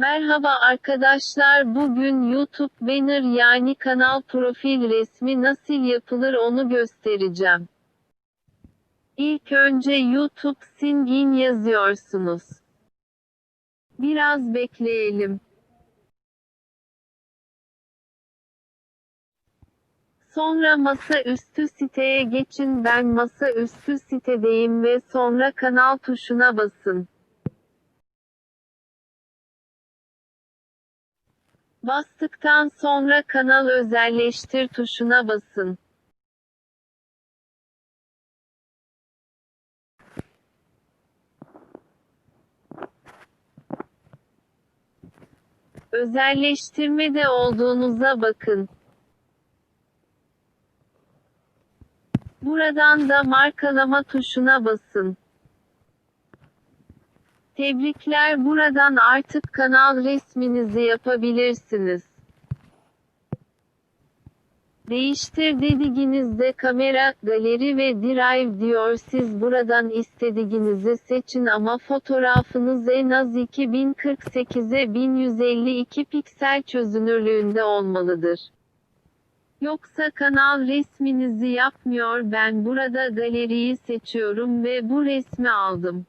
Merhaba arkadaşlar bugün YouTube banner yani kanal profil resmi nasıl yapılır onu göstereceğim. İlk önce YouTube Singin yazıyorsunuz. Biraz bekleyelim. Sonra masaüstü siteye geçin ben masaüstü sitedeyim ve sonra kanal tuşuna basın. Bastıktan sonra kanal özelleştir tuşuna basın. Özelleştirmede olduğunuza bakın. Buradan da markalama tuşuna basın. Tebrikler buradan artık kanal resminizi yapabilirsiniz. Değiştir dediğinizde kamera, galeri ve drive diyor siz buradan istediğinizi seçin ama fotoğrafınız en az 2048'e 1152 piksel çözünürlüğünde olmalıdır. Yoksa kanal resminizi yapmıyor ben burada galeriyi seçiyorum ve bu resmi aldım.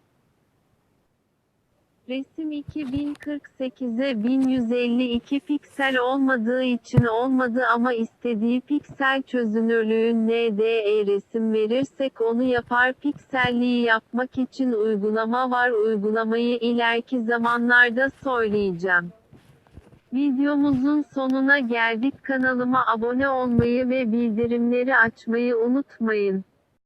Resim 2048'e 1152 piksel olmadığı için olmadı ama istediği piksel çözünürlüğün NDE resim verirsek onu yapar pikselliği yapmak için uygulama var uygulamayı ileriki zamanlarda söyleyeceğim. Videomuzun sonuna geldik kanalıma abone olmayı ve bildirimleri açmayı unutmayın.